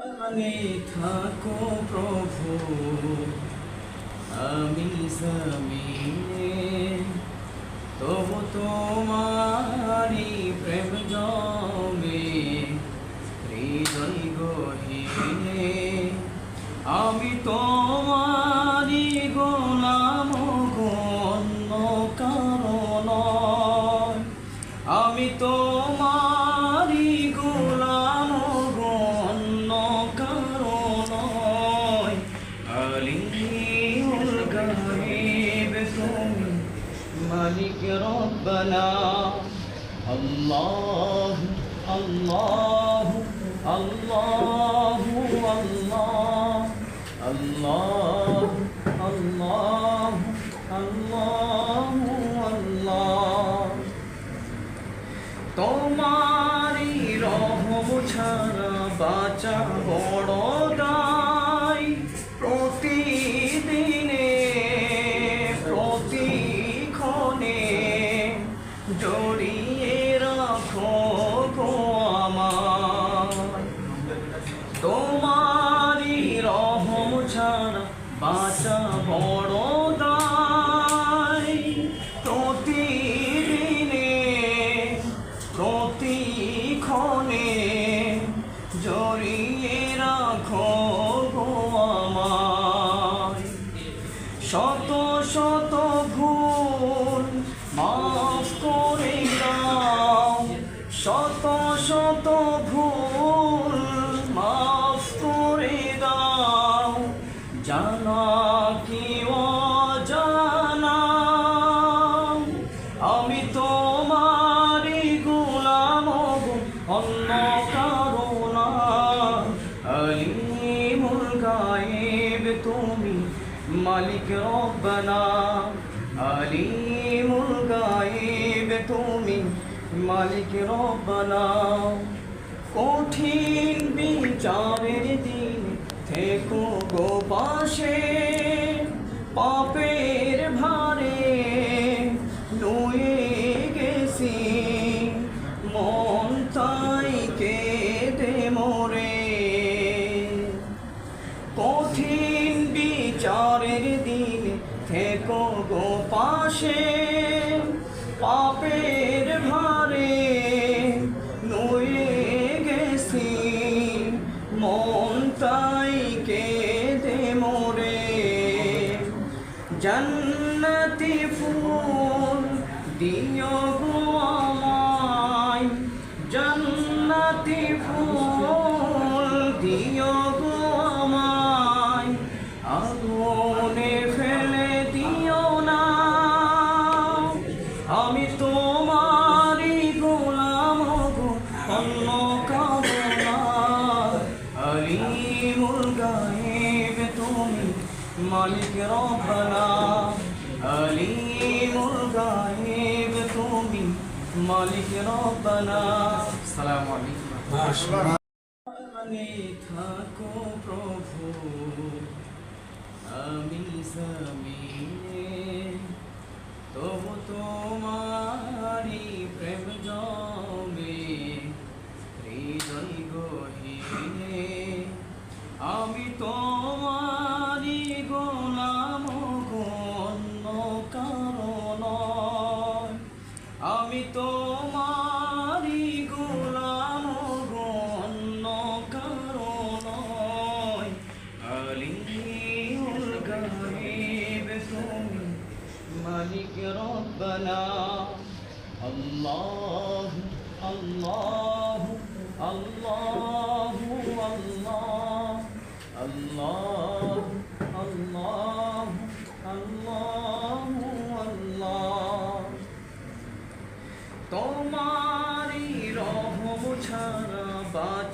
মানে থাকো প্রভু। আমি জমিনে, তবু তোমারি প্রেম জমে, হৃদয় গহিনে। আমি তোমারি গোলাম গণ্য কারণ আমি তোমারি গোলাম মালিক রব্বানা আল্লাহ আল্লাহ আল্লাহ আল্লাহ আল্লাহ আল্লাহ আল্লাহ আল্লাহ তোমারি রহম ছাড়া বাঁচা বড় বাঁচা বড় দায় প্রতিদিনে, প্রতিক্ষণে জড়িয়ে রাখো গো আমায়। শত শত ভুল মাফ করে দাও। শত মালিক রব্বানা আলিমুল গায়েব তুমি মালিক রব্বানা। কঠিন বিচারের দিন থেকো গো পাশে পাপের পাশে পাপের ভারে নয়ে গেছি। মন তাই দে মোরে। জন্নতি ফুল দিও আলিমুল গায়েব তুমি মালিক রব্বানা। আলিমুল গায়েব তুমি মালিক রব্বানা। আসসালামু আলাইকুম। থাকো প্রভু আমি জমিনে। তবু তোমারি প্রেম জমে তোমারি গোলাম গণ্য কারণ আলিউল গায়েব তুমি। মালিক রব্বানা। আল্লাহ আল্লাহ আল্লাহ আল্লাহ। আল্লাহ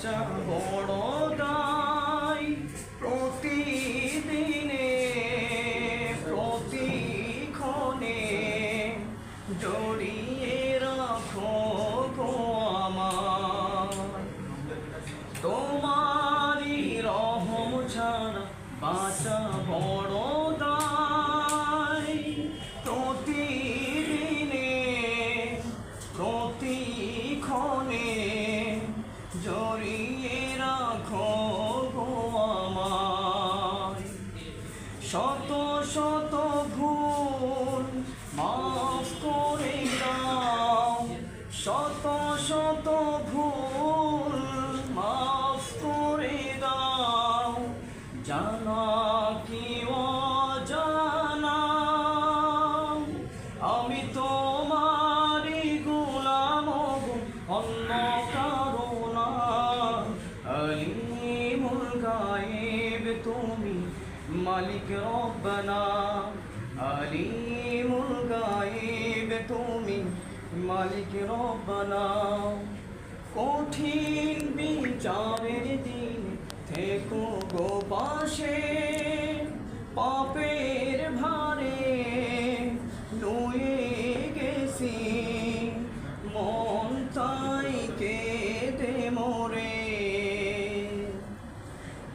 বাঁচা বড় দায় প্রতিদিনে প্রতিক্ষণে জড়িয়ে রাখো গো আমার। তোমারই রহম ছাড়া বাঁচা বড় শত শত ভুল মাফ করে দাও। জানা কি জানা আমি তোমারই গোলাম অন্য কারও না। আলিমুল গায়েব তুমি মালিক রব্বানা। আলিমুল গায়েব তুমি মালিক রব্বানা, কঠিন বিচারের দিন থেকো গো পাশে, পাপের ভারে নুয়ে গেছি, মন তাই কেঁদে মোরে।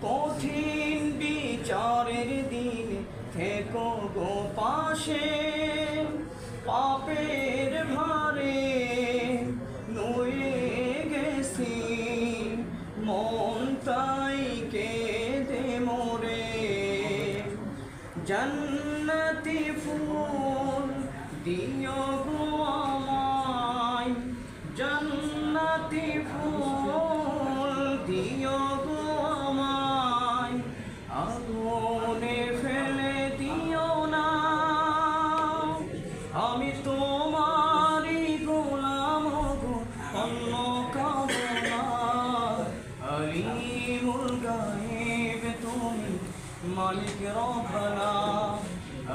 কঠিন বিচারের দিন থেকো গো পাশে জন্নতি ফুল, দিও গো আমায়। জন্নতি ফুল, দিও গো আমায়। আগুনে ফেলে দিও না। আমি তোমারই গোলাম গো, অন্য কামো না। আলিমুল গায়েব তুমি মালিক রব্বানা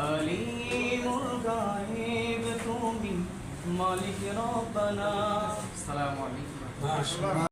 আলিমুল গায়েব তুমি মালিক রব্বানা আসসালামু আলাইকুম